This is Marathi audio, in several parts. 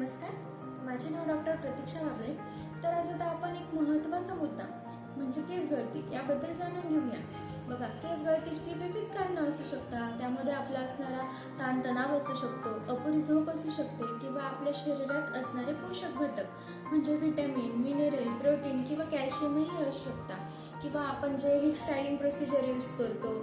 नमस्कार माझे नाव डॉक्टर प्रतीक्षा वाबळे तर आज आता आपण एक महत्त्वाचा मुद्दा म्हणजे केस गळती याबद्दल जाणून घेऊया. बघा केस गळतीची विविध कारणं असू शकतात. त्यामध्ये आपला असणारा ताणतणाव असू शकतो अपुरी झोप असू शकते किंवा आपल्या शरीरात असणारे पोषक घटक म्हणजे व्हिटॅमिन मिनरल प्रोटीन किंवा कॅल्शियमही असू शकतात. किंवा आपण जे हेअर स्टायलिंग प्रोसिजर यूज करतो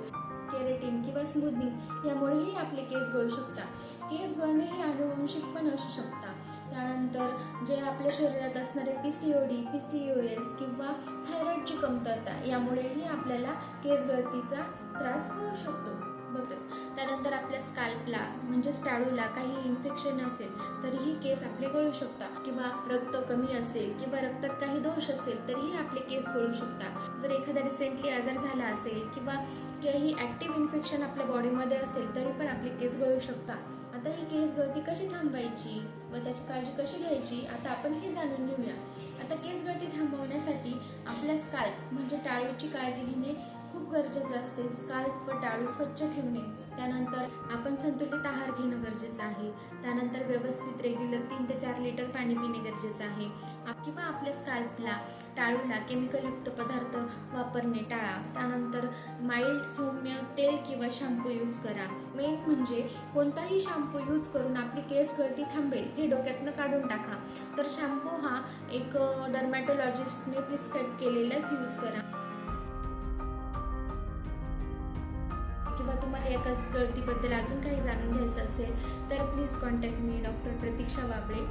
केरेटिन किंवा स्मूदनिंग यामुळेही आपले केस गळू शकतात. केस गळणे हे अनुवंशिक पण असू शकतात. त्यानंतर जे आपल्या शरीरात असणारे P C O D P C O S किंवा थायरॉईडची कमतरता यामुळेही आपल्याला केस गळतीचा त्रास होऊ शकतो. बघत त्यानंतर आपल्या स्काल्पला म्हणजे टाळूला काही इन्फेक्शन असेल तरीही केस आपले गळू शकतात. किंवा रक्त कमी असेल किंवा रक्तात काही दोष असेल तरीही आपले केस गळू शकतात. जर एखादा रिसेंटली आजार झाला असेल किंवा काही ऍक्टिव्ह इन्फेक्शन आपल्या बॉडीमध्ये असेल तरी पण आपले केस गळू शकतात. आता ही केस गळती कशी थांबायची व त्याची काळजी कशी घ्यायची? आता आपण हे जाणून घेऊया. आता केस गळती थांबवण्यासाठी आपल्या स्काल्प म्हणजे टाळूची काळजी घेणे खूप गरजेचं असते. स्काल्प व टाळू स्वच्छ ठेवणे. त्यानंतर आपण संतुलित आहार ते चार लिटर पाणी पिणे गरजेचं आहे. किंवा आपल्या स्काल्पला टाळूला केमिकलयुक्त पदार्थ वापरणे टाळा. त्यानंतर माइल्ड सौम्य तेल किंवा शॅम्पू यूज करा. मेन म्हणजे कोणताही शॅम्पू यूज करून आपली केस गळती थांबेल हे डोक्यातनं काढून टाका. तर शॅम्पू हा एक डर्मॅटोलॉजिस्टने प्रिस्क्राईब केलेलाच यूज करा. किंवा तुम्हाला एकाच गळतीबद्दल अजून काही जाणून घ्यायचं असेल तर प्लीज कॉन्टॅक्ट मी डॉक्टर प्रतीक्षा वाबळे